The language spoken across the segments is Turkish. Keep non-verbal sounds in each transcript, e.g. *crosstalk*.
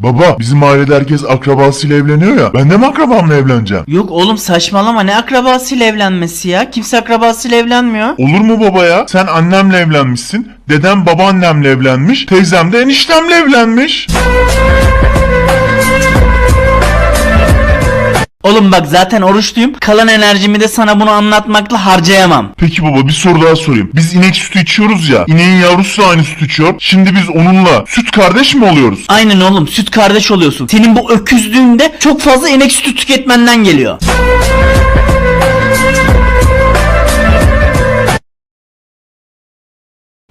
Baba bizim ailede herkes akrabasıyla evleniyor ya. Ben de mi akrabamla evleneceğim? Yok oğlum saçmalama ne akrabasıyla evlenmesi ya? Kimse akrabasıyla evlenmiyor. Olur mu baba ya? Sen annemle evlenmişsin. Dedem babaannemle evlenmiş. Teyzem de eniştemle evlenmiş. Oğlum bak zaten oruçluyum. Kalan enerjimi de sana bunu anlatmakla harcayamam. Peki baba bir soru daha sorayım. Biz inek sütü içiyoruz ya. İneğin yavrusu da aynı süt içiyor. Şimdi biz onunla süt kardeş mi oluyoruz? Aynen oğlum süt kardeş oluyorsun. Senin bu öküzlüğünde çok fazla inek sütü tüketmenden geliyor.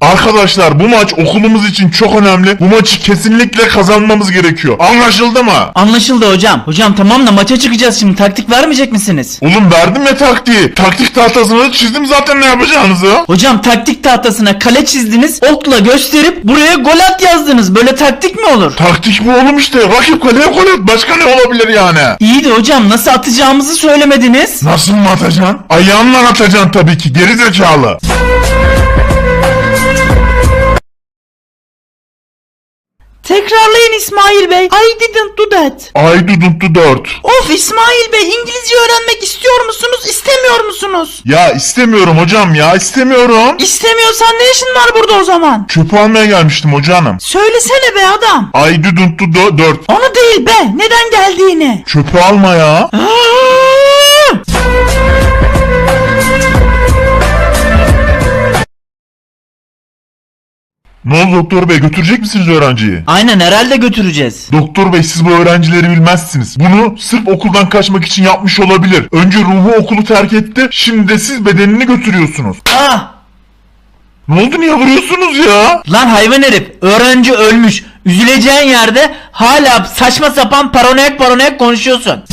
Arkadaşlar bu maç okulumuz için çok önemli. Bu maçı kesinlikle kazanmamız gerekiyor. Anlaşıldı mı? Anlaşıldı hocam. Hocam tamam da maça çıkacağız şimdi. Taktik vermeyecek misiniz? Oğlum verdim ya taktiği. Taktik tahtasını da çizdim zaten ne yapacağınızı. Hocam taktik tahtasına kale çizdiniz. Okla gösterip buraya gol at yazdınız. Böyle taktik mi olur? Taktik bu oğlum işte. Rakip kaleye gol at. Başka ne olabilir yani? İyi de hocam nasıl atacağımızı söylemediniz. Nasıl mı atacaksın? Ayağınla atacaksın tabii ki. Geri zekalı. Tekrarlayın İsmail Bey. I didn't do that. Ay duduntu 4. Of İsmail Bey İngilizce öğrenmek istiyor musunuz istemiyor musunuz? Ya istemiyorum hocam ya istemiyorum. İstemiyorsan ne işin var burada o zaman? Çöpü almaya gelmiştim hocanım. Söylesene be adam. Ay duduntu 4. Onu değil be neden geldiğini. Çöpü alma ya. *gasps* Ne oldu doktor bey götürecek misiniz öğrenciyi? Aynen herhalde götüreceğiz. Doktor bey siz bu öğrencileri bilmezsiniz. Bunu sırf okuldan kaçmak için yapmış olabilir. Önce ruhu okulu terk etti. Şimdi de siz bedenini götürüyorsunuz. Ah! Ne oldu niye vuruyorsunuz ya? Lan hayvan herif öğrenci ölmüş. Üzüleceğin yerde hala saçma sapan paranoyak paranoyak konuşuyorsun.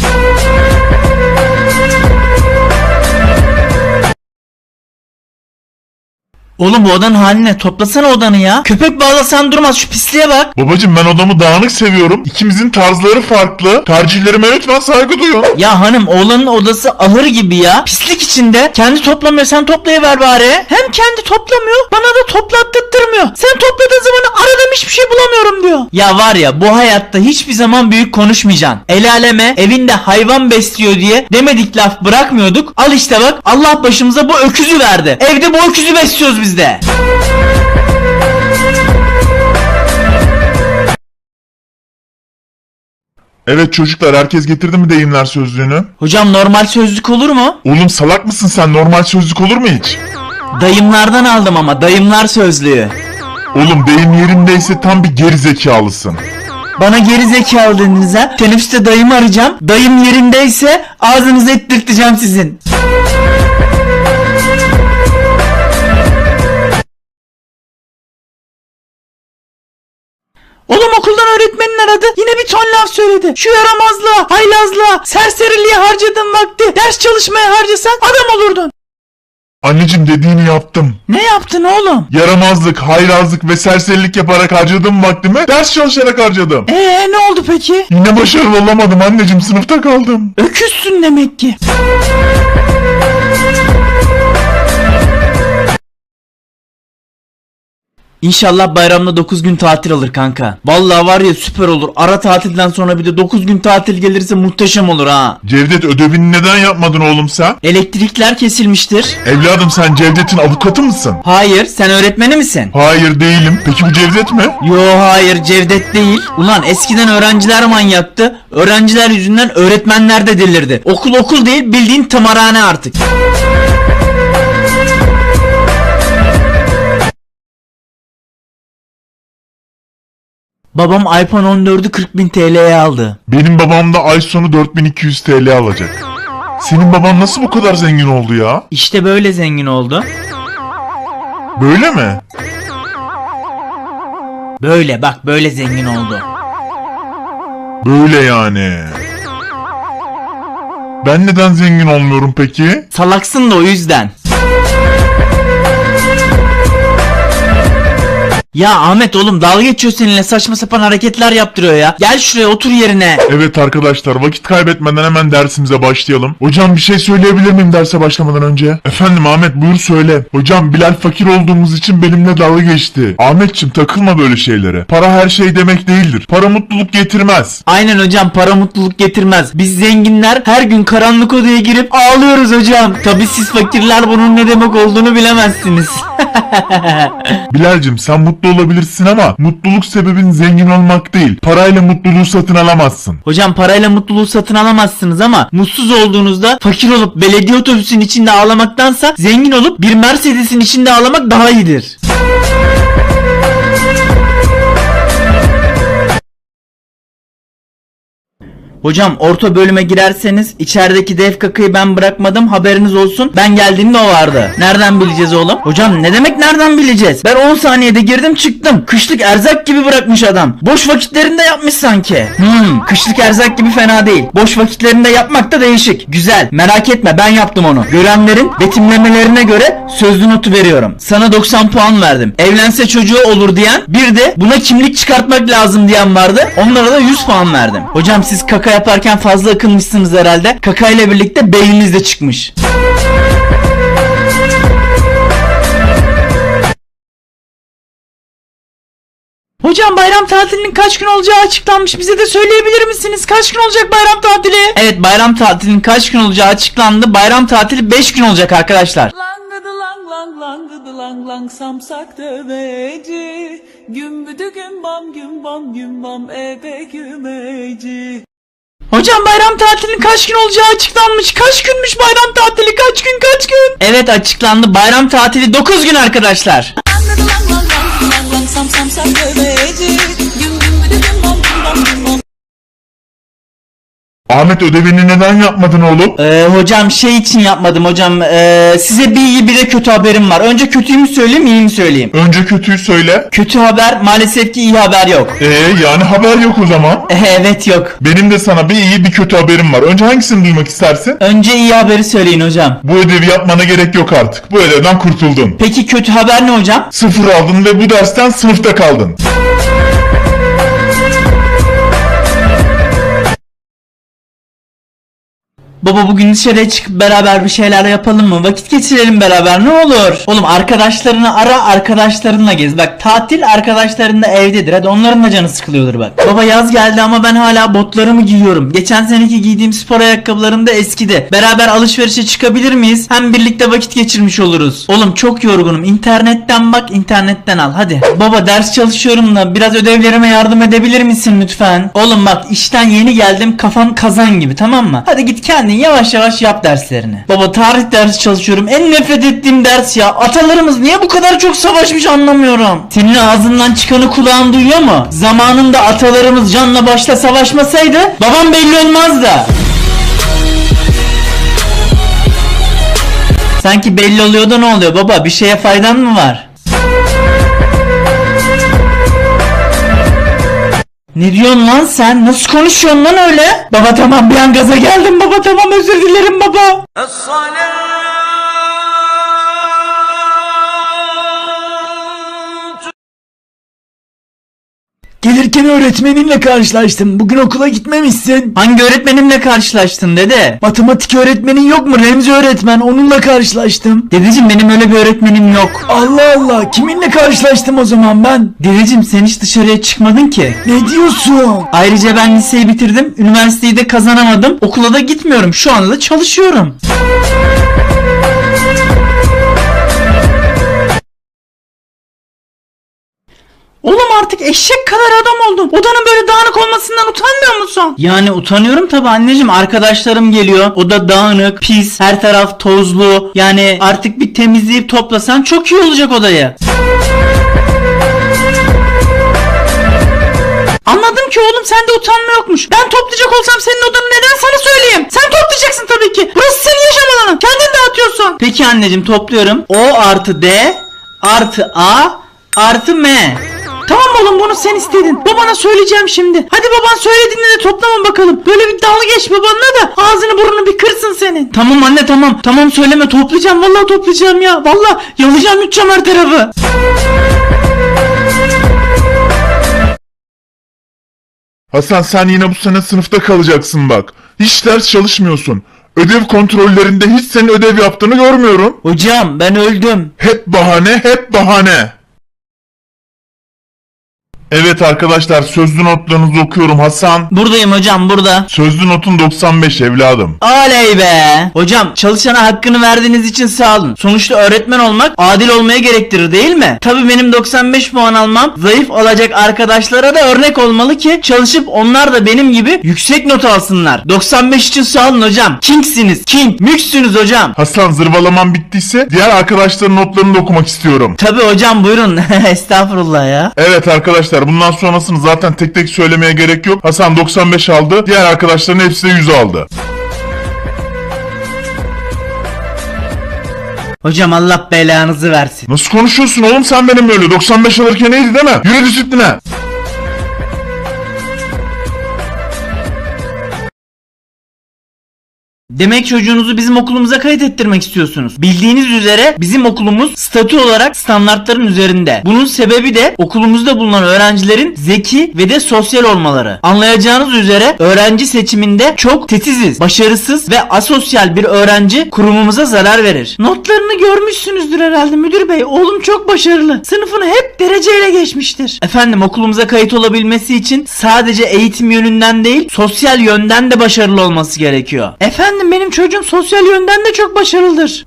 Oğlum bu odanın haline toplasana odanı ya. Köpek bağlasan durmaz şu pisliğe bak. Babacım ben odamı dağınık seviyorum. İkimizin tarzları farklı. Tercihlerime lütfen saygı duyun. Ya hanım oğlanın odası ahır gibi ya. Pislik içinde. Kendi toplamıyor sen toplayıver bari. Hem kendi toplamıyor bana da toplattırmıyor. Sen topladığın zaman aradığım hiçbir şey bulamıyorum diyor. Ya var ya bu hayatta hiçbir zaman büyük konuşmayacaksın. El aleme evinde hayvan besliyor diye demedik laf bırakmıyorduk. Al işte bak Allah başımıza bu öküzü verdi. Evde bu öküzü besliyoruz biz de. Evet çocuklar herkes getirdi mi deyimler sözlüğünü? Hocam normal sözlük olur mu? Oğlum salak mısın sen? Normal sözlük olur mu hiç? Dayımlardan aldım ama dayımlar sözlüğü. Oğlum deyim yerindeyse tam bir gerizekalısın. Bana geri zekalı dediniz ha. Teneffüste dayımı arayacağım. Dayım yerindeyse ağzınızı ettirteceğim sizin. Oğlum okuldan öğretmenin aradı. Yine bir ton laf söyledi. Şu yaramazlığa, haylazlığa, serseriliğe harcadığın vakti ders çalışmaya harcasan adam olurdun. Anneciğim dediğini yaptım. Ne yaptın oğlum? Yaramazlık, haylazlık ve serserilik yaparak harcadım vaktimi ders çalışarak harcadım. Ee ne oldu peki? Yine başarılı olamadım anneciğim sınıfta kaldım. Öküzsün demek ki. İnşallah bayramda 9 gün tatil alır kanka. Vallahi var ya süper olur. Ara tatilden sonra bir de 9 gün tatil gelirse muhteşem olur ha. Cevdet ödevini neden yapmadın oğlum sen? Elektrikler kesilmiştir. Evladım sen Cevdet'in avukatı mısın? Hayır, sen öğretmeni misin? Hayır değilim. Peki bu Cevdet mi? Yo hayır Cevdet değil. Ulan eskiden öğrenciler manyaktı. Öğrenciler yüzünden öğretmenler de delirdi. Okul okul değil bildiğin tımarhane artık. Babam iPhone 14'ü 40.000 TL'ye aldı. Benim babam da ay sonu 4200 TL alacak. Senin baban nasıl bu kadar zengin oldu ya? İşte böyle zengin oldu. Böyle mi? Böyle bak böyle zengin oldu. Böyle yani. Ben neden zengin olmuyorum peki? Salaksın da o yüzden. Ya Ahmet oğlum dalga geçiyor seninle saçma sapan hareketler yaptırıyor ya. Gel şuraya otur yerine. Evet arkadaşlar vakit kaybetmeden hemen dersimize başlayalım. Hocam bir şey söyleyebilir miyim derse başlamadan önce? Efendim Ahmet buyur söyle. Hocam Bilal fakir olduğumuz için benimle dalga geçti. Ahmetçim takılma böyle şeylere. Para her şey demek değildir. Para mutluluk getirmez. Aynen hocam para mutluluk getirmez. Biz zenginler her gün karanlık odaya girip ağlıyoruz hocam. Tabi siz fakirler bunun ne demek olduğunu bilemezsiniz. *laughs* Bilal'cim sen mutlu olabilirsin ama mutluluk sebebin zengin olmak değil. Parayla mutluluğu satın alamazsın. hocam parayla mutluluğu satın alamazsınız ama mutsuz olduğunuzda fakir olup belediye otobüsünün içinde ağlamaktansa zengin olup bir Mercedes'in içinde ağlamak daha iyidir. Hocam orta bölüme girerseniz içerideki dev kakayı ben bırakmadım haberiniz olsun. Ben geldiğimde o vardı. Nereden bileceğiz oğlum? Hocam ne demek nereden bileceğiz? Ben 10 saniyede girdim çıktım. Kışlık erzak gibi bırakmış adam. Boş vakitlerinde yapmış sanki. Hmm, kışlık erzak gibi fena değil. Boş vakitlerinde yapmak da değişik. Güzel. Merak etme ben yaptım onu. Görenlerin betimlemelerine göre sözlü notu veriyorum. Sana 90 puan verdim. Evlense çocuğu olur diyen bir de buna kimlik çıkartmak lazım diyen vardı. Onlara da 100 puan verdim. Hocam siz kaka yaparken fazla akılmışsınız herhalde. Kaka ile birlikte beyniniz de çıkmış. Hocam bayram tatilinin kaç gün olacağı açıklanmış. Bize de söyleyebilir misiniz? Kaç gün olacak bayram tatili? Evet bayram tatilinin kaç gün olacağı açıklandı. Bayram tatili 5 gün olacak arkadaşlar. Langıdı lang lang langıdı lang lang samsak döveci Gümbüdü gümbam gümbam gümbam ebe gümeci Hocam bayram tatilinin kaç gün olacağı açıklanmış. Kaç günmüş bayram tatili? Kaç gün kaç gün? Evet açıklandı. Bayram tatili 9 gün arkadaşlar. Ahmet ödevini neden yapmadın oğlum? Ee, hocam şey için yapmadım hocam. Ee, size bir iyi bir de kötü haberim var. Önce kötüyü mü söyleyeyim iyi mi söyleyeyim? Önce kötüyü söyle. Kötü haber maalesef ki iyi haber yok. Ee yani haber yok o zaman. Ee, evet yok. Benim de sana bir iyi bir kötü haberim var. Önce hangisini duymak istersin? Önce iyi haberi söyleyin hocam. Bu ödevi yapmana gerek yok artık. Bu ödevden kurtuldun. Peki kötü haber ne hocam? Sıfır aldın ve bu dersten sınıfta kaldın. Baba bugün dışarıya çıkıp beraber bir şeyler yapalım mı? Vakit geçirelim beraber ne olur? Oğlum arkadaşlarını ara arkadaşlarınla gez. Bak tatil arkadaşların da evdedir. Hadi onların da canı sıkılıyordur bak. Baba yaz geldi ama ben hala botlarımı giyiyorum. Geçen seneki giydiğim spor ayakkabılarım da eskidi. Beraber alışverişe çıkabilir miyiz? Hem birlikte vakit geçirmiş oluruz. Oğlum çok yorgunum. İnternetten bak internetten al hadi. Baba ders çalışıyorum da biraz ödevlerime yardım edebilir misin lütfen? Oğlum bak işten yeni geldim kafam kazan gibi tamam mı? Hadi git kendin yavaş yavaş yap derslerini. Baba tarih dersi çalışıyorum. En nefret ettiğim ders ya. Atalarımız niye bu kadar çok savaşmış anlamıyorum. Senin ağzından çıkanı kulağın duyuyor mu? Zamanında atalarımız canla başla savaşmasaydı babam belli olmazdı. Sanki belli oluyor da ne oluyor baba? Bir şeye faydan mı var? Ne diyorsun lan sen? Nasıl konuşuyorsun lan öyle? Baba tamam bir an gaza geldim baba tamam özür dilerim baba. Gelirken öğretmeninle karşılaştım. Bugün okula gitmemişsin. Hangi öğretmenimle karşılaştın dede? Matematik öğretmenin yok mu? Remzi öğretmen. Onunla karşılaştım. Dedeciğim benim öyle bir öğretmenim yok. Allah Allah. Kiminle karşılaştım o zaman ben? Dedeciğim sen hiç dışarıya çıkmadın ki. Ne diyorsun? Ayrıca ben liseyi bitirdim. Üniversiteyi de kazanamadım. Okula da gitmiyorum. Şu anda da çalışıyorum. Oğlum artık eşek kadar adam oldun. Odanın böyle dağınık olmasından utanmıyor musun? Yani utanıyorum tabi anneciğim. Arkadaşlarım geliyor. Oda dağınık, pis, her taraf tozlu. Yani artık bir temizleyip toplasan çok iyi olacak odayı. Anladım ki oğlum sende utanma yokmuş. Ben toplayacak olsam senin odanı neden sana söyleyeyim? Sen toplayacaksın tabii ki. Burası senin yaşam alanın. Kendin dağıtıyorsun. Peki anneciğim topluyorum. O artı D artı A artı M. Tamam oğlum bunu sen istedin. Babana söyleyeceğim şimdi. Hadi baban söylediğinde de toplama bakalım. Böyle bir dalga geç babanla da ağzını burnunu bir kırsın senin. Tamam anne tamam. Tamam söyleme toplayacağım. Vallahi toplayacağım ya. Vallahi yalacağım yutacağım her tarafı. Hasan sen yine bu sene sınıfta kalacaksın bak. Hiç ders çalışmıyorsun. Ödev kontrollerinde hiç senin ödev yaptığını görmüyorum. Hocam ben öldüm. Hep bahane, hep bahane. Evet arkadaşlar sözlü notlarınızı okuyorum Hasan. Buradayım hocam burada. Sözlü notun 95 evladım. Oley be. Hocam çalışana hakkını verdiğiniz için sağ olun. Sonuçta öğretmen olmak adil olmaya gerektirir değil mi? Tabii benim 95 puan almam zayıf olacak arkadaşlara da örnek olmalı ki çalışıp onlar da benim gibi yüksek not alsınlar. 95 için sağ olun hocam. Kingsiniz. King. Mülksünüz hocam. Hasan zırvalaman bittiyse diğer arkadaşların notlarını da okumak istiyorum. Tabii hocam buyurun. *laughs* Estağfurullah ya. Evet arkadaşlar bundan sonrasını zaten tek tek söylemeye gerek yok. Hasan 95 aldı. Diğer arkadaşların hepsi de 100 aldı. Hocam Allah belanızı versin. Nasıl konuşuyorsun oğlum sen benim böyle? 95 alırken neydi değil mi? Yürü disipline. Demek çocuğunuzu bizim okulumuza kayıt ettirmek istiyorsunuz. Bildiğiniz üzere bizim okulumuz statü olarak standartların üzerinde. Bunun sebebi de okulumuzda bulunan öğrencilerin zeki ve de sosyal olmaları. Anlayacağınız üzere öğrenci seçiminde çok titiziz, başarısız ve asosyal bir öğrenci kurumumuza zarar verir. Notlarını görmüşsünüzdür herhalde müdür bey. Oğlum çok başarılı. Sınıfını hep dereceyle geçmiştir. Efendim okulumuza kayıt olabilmesi için sadece eğitim yönünden değil sosyal yönden de başarılı olması gerekiyor. Efendim benim çocuğum sosyal yönden de çok başarılıdır.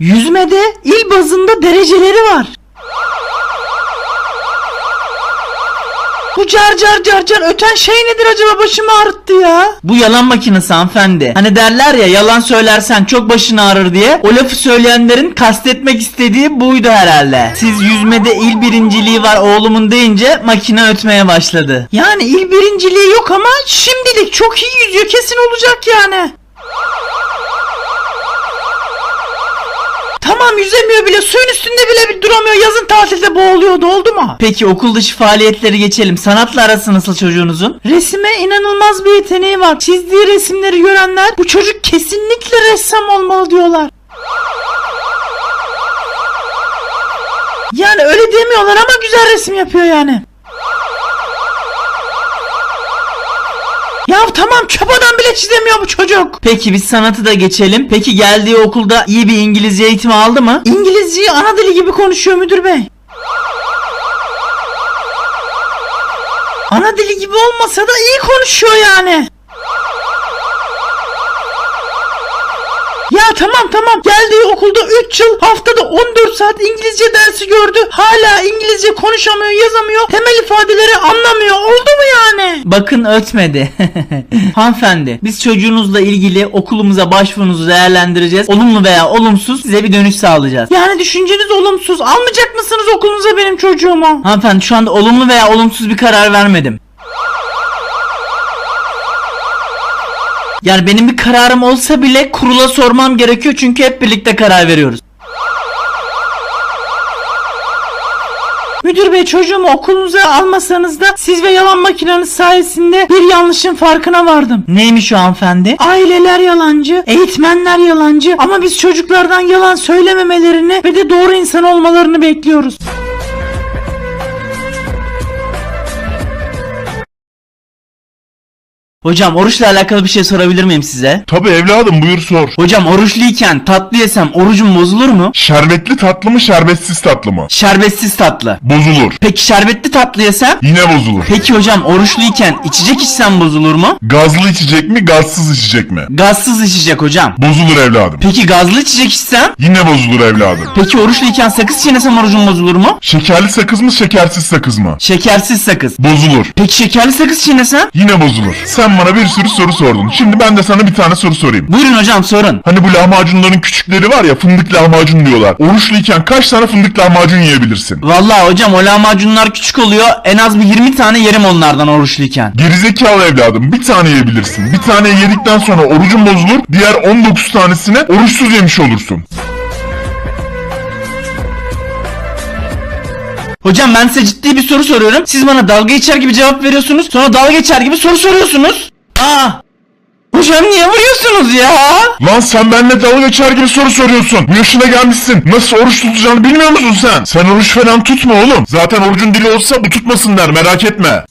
Yüzmede il bazında dereceleri var. Bu car car car car öten şey nedir acaba başımı ağrıttı ya? Bu yalan makinesi hanımefendi. Hani derler ya yalan söylersen çok başın ağrır diye. O lafı söyleyenlerin kastetmek istediği buydu herhalde. Siz yüzmede il birinciliği var oğlumun deyince makine ötmeye başladı. Yani il birinciliği yok ama şimdilik çok iyi yüzüyor kesin olacak yani. Tamam yüzemiyor bile suyun üstünde bile bir duramıyor yazın tatilde boğuluyordu oldu mu? Peki okul dışı faaliyetleri geçelim sanatla arası nasıl çocuğunuzun? Resime inanılmaz bir yeteneği var çizdiği resimleri görenler bu çocuk kesinlikle ressam olmalı diyorlar. Yani öyle demiyorlar ama güzel resim yapıyor yani. Ya tamam çöp bile çizemiyor bu çocuk. Peki biz sanatı da geçelim. Peki geldiği okulda iyi bir İngilizce eğitimi aldı mı? İngilizceyi ana dili gibi konuşuyor müdür bey. Ana dili gibi olmasa da iyi konuşuyor yani. Ya tamam tamam geldiği okulda 3 yıl haftada 14 saat İngilizce dersi gördü. Hala İngilizce konuşamıyor yazamıyor. Temel ifadeleri anlamıyor. Oldu mu yani? Bakın ötmedi. *laughs* Hanımefendi biz çocuğunuzla ilgili okulumuza başvurunuzu değerlendireceğiz. Olumlu veya olumsuz size bir dönüş sağlayacağız. Yani düşünceniz olumsuz. Almayacak mısınız okulunuza benim çocuğumu? Hanımefendi şu anda olumlu veya olumsuz bir karar vermedim. Yani benim bir kararım olsa bile kurula sormam gerekiyor çünkü hep birlikte karar veriyoruz. Müdür bey çocuğumu okulunuza almasanız da siz ve yalan makineniz sayesinde bir yanlışın farkına vardım. Neymiş o hanımefendi? Aileler yalancı, eğitmenler yalancı ama biz çocuklardan yalan söylememelerini ve de doğru insan olmalarını bekliyoruz. Hocam oruçla alakalı bir şey sorabilir miyim size? Tabi evladım buyur sor. Hocam oruçluyken tatlı yesem orucum bozulur mu? Şerbetli tatlı mı şerbetsiz tatlı mı? Şerbetsiz tatlı. Bozulur. Peki şerbetli tatlı yesem? Yine bozulur. Peki hocam oruçluyken içecek içsem bozulur mu? Gazlı içecek mi gazsız içecek mi? Gazsız içecek hocam. Bozulur evladım. Peki gazlı içecek içsem? Yine bozulur evladım. Peki oruçluyken sakız çiğnesem orucum bozulur mu? Şekerli sakız mı şekersiz sakız mı? Şekersiz sakız. Bozulur. Peki şekerli sakız çiğnesem? Yine bozulur. Sen bana bir sürü soru sordun. Şimdi ben de sana bir tane soru sorayım. Buyurun hocam sorun. Hani bu lahmacunların küçükleri var ya fındık lahmacun diyorlar. Oruçluyken kaç tane fındık lahmacun yiyebilirsin? Vallahi hocam o lahmacunlar küçük oluyor. En az bir 20 tane yerim onlardan oruçluyken. Gerizekalı evladım bir tane yiyebilirsin. Bir tane yedikten sonra orucun bozulur. Diğer 19 tanesini oruçsuz yemiş olursun. Hocam ben size ciddi bir soru soruyorum. Siz bana dalga geçer gibi cevap veriyorsunuz. Sonra dalga geçer gibi soru soruyorsunuz. Aa! Hocam niye vuruyorsunuz ya? Lan sen benimle dalga geçer gibi soru soruyorsun. Bu yaşına gelmişsin. Nasıl oruç tutacağını bilmiyor musun sen? Sen oruç falan tutma oğlum. Zaten orucun dili olsa bu tutmasın der merak etme.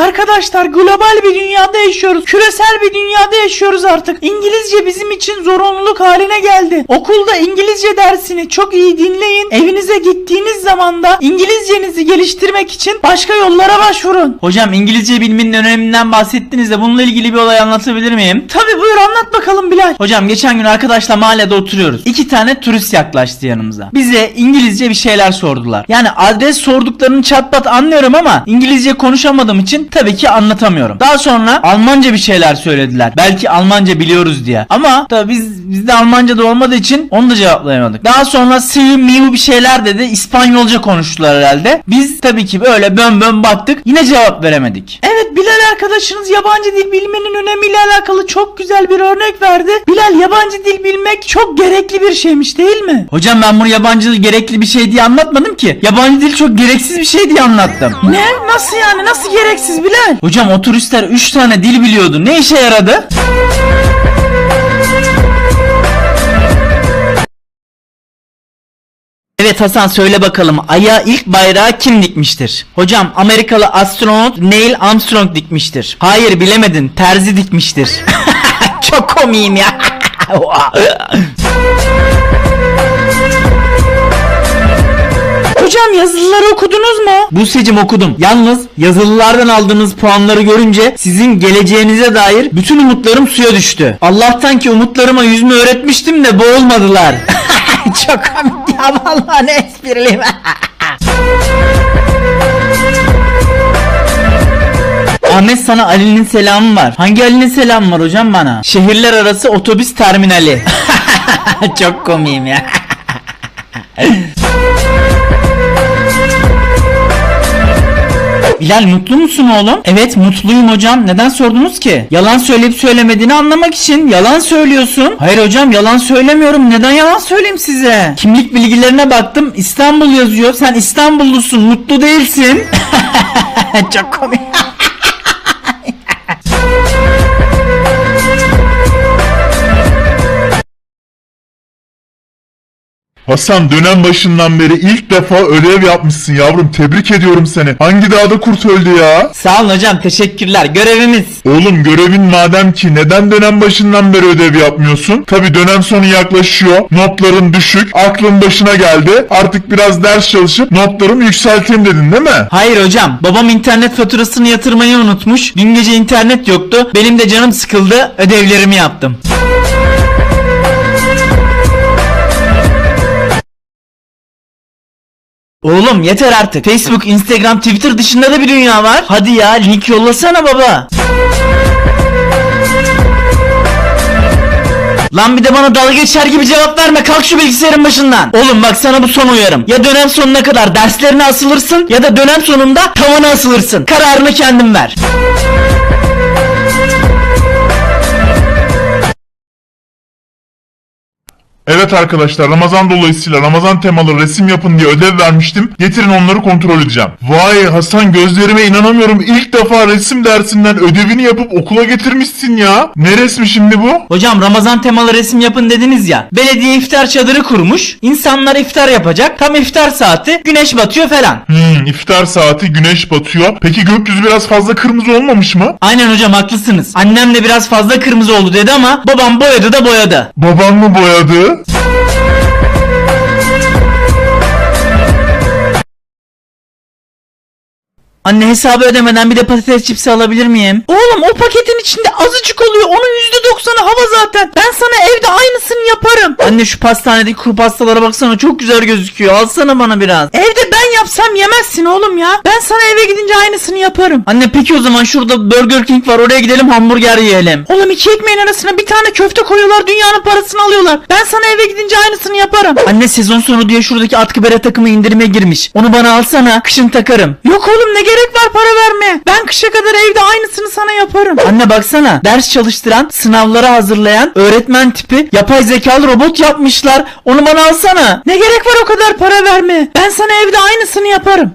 Arkadaşlar global bir dünyada yaşıyoruz. Küresel bir dünyada yaşıyoruz artık. İngilizce bizim için zorunluluk haline geldi. Okulda İngilizce dersini çok iyi dinleyin. Evinize gittiğiniz zaman da İngilizcenizi geliştirmek için başka yollara başvurun. Hocam İngilizce bilmenin öneminden bahsettiniz de bununla ilgili bir olay anlatabilir miyim? Tabi buyur anlat bakalım Bilal. Hocam geçen gün arkadaşla mahallede oturuyoruz. İki tane turist yaklaştı yanımıza. Bize İngilizce bir şeyler sordular. Yani adres sorduklarını çatpat anlıyorum ama İngilizce konuşamadığım için tabii ki anlatamıyorum. Daha sonra Almanca bir şeyler söylediler. Belki Almanca biliyoruz diye. Ama tabii biz bizde Almanca da olmadığı için onu da cevaplayamadık. Daha sonra see me bir şeyler dedi. İspanyolca konuştular herhalde. Biz tabii ki böyle bön bön baktık. Yine cevap veremedik. Evet Bilal arkadaşınız yabancı dil bilmenin önemiyle alakalı çok güzel bir örnek verdi. Bilal yabancı dil bilmek çok gerekli bir şeymiş değil mi? Hocam ben bunu yabancı dil gerekli bir şey diye anlatmadım ki. Yabancı dil çok gereksiz bir şey diye anlattım. Ne? Nasıl yani? Nasıl gereksiz Bilal? Hocam o turistler 3 tane dil biliyordu. Ne işe yaradı? Evet Hasan söyle bakalım Ay'a ilk bayrağı kim dikmiştir? Hocam Amerikalı astronot Neil Armstrong dikmiştir. Hayır bilemedin terzi dikmiştir. *laughs* Çok komiyim ya. *laughs* Hocam yazılıları okudunuz mu? Buse'cim okudum. Yalnız yazılılardan aldığınız puanları görünce sizin geleceğinize dair bütün umutlarım suya düştü. Allah'tan ki umutlarıma yüzme öğretmiştim de boğulmadılar. *laughs* Çok komik ya vallahi ne espriliyim. *laughs* Ahmet sana Ali'nin selamı var. Hangi Ali'nin selamı var hocam bana? Şehirler arası otobüs terminali. *laughs* Çok komiyim ya. Bilal mutlu musun oğlum? Evet mutluyum hocam. Neden sordunuz ki? Yalan söyleyip söylemediğini anlamak için. Yalan söylüyorsun. Hayır hocam yalan söylemiyorum. Neden yalan söyleyeyim size? Kimlik bilgilerine baktım. İstanbul yazıyor. Sen İstanbullusun. Mutlu değilsin. *laughs* Çok komik. Hasan dönem başından beri ilk defa ödev yapmışsın yavrum. Tebrik ediyorum seni. Hangi dağda kurt öldü ya? Sağ olun hocam. Teşekkürler. Görevimiz. Oğlum görevin madem ki neden dönem başından beri ödev yapmıyorsun? Tabi dönem sonu yaklaşıyor. Notların düşük. Aklın başına geldi. Artık biraz ders çalışıp notlarımı yükselteyim dedin değil mi? Hayır hocam. Babam internet faturasını yatırmayı unutmuş. Dün gece internet yoktu. Benim de canım sıkıldı. Ödevlerimi yaptım. Oğlum yeter artık. Facebook, Instagram, Twitter dışında da bir dünya var. Hadi ya link yollasana baba. Lan bir de bana dalga geçer gibi cevap verme kalk şu bilgisayarın başından. Oğlum bak sana bu son uyarım. Ya dönem sonuna kadar derslerine asılırsın ya da dönem sonunda tavana asılırsın. Kararını kendin ver. Evet arkadaşlar Ramazan dolayısıyla Ramazan temalı resim yapın diye ödev vermiştim. Getirin onları kontrol edeceğim. Vay Hasan gözlerime inanamıyorum. İlk defa resim dersinden ödevini yapıp okula getirmişsin ya. Ne resmi şimdi bu? Hocam Ramazan temalı resim yapın dediniz ya. Belediye iftar çadırı kurmuş. İnsanlar iftar yapacak. Tam iftar saati. Güneş batıyor falan. Hmm, iftar saati güneş batıyor. Peki gökyüzü biraz fazla kırmızı olmamış mı? Aynen hocam haklısınız. Annem de biraz fazla kırmızı oldu dedi ama babam boyadı da boyadı. Baban mı boyadı? Anne hesabı ödemeden bir de patates çipsi alabilir miyim? Oğlum o paketin içinde azıcık oluyor. Onun %90'ı hava zaten. Ben sana evde aynısını yaparım. Anne şu pastanedeki kuru pastalara baksana çok güzel gözüküyor. Alsana bana biraz. Evde ben yapsam yemezsin oğlum ya. Ben sana eve gidince aynısını yaparım. Anne peki o zaman şurada Burger King var. Oraya gidelim hamburger yiyelim. Oğlum iki ekmeğin arasına bir tane köfte koyuyorlar. Dünyanın parasını alıyorlar. Ben sana eve gidince aynısını yaparım. Anne sezon sonu diye şuradaki atkı bere takımı indirime girmiş. Onu bana alsana. Kışın takarım. Yok oğlum ne gerek var para vermeye. Ben kışa kadar evde aynısını sana yaparım. Anne baksana. Ders çalıştıran, sınavlara hazırlayan, öğretmen tipi yapay zekalı robot yapmışlar. Onu bana alsana. Ne gerek var o kadar para vermeye? Ben sana evde aynı aynısını yaparım.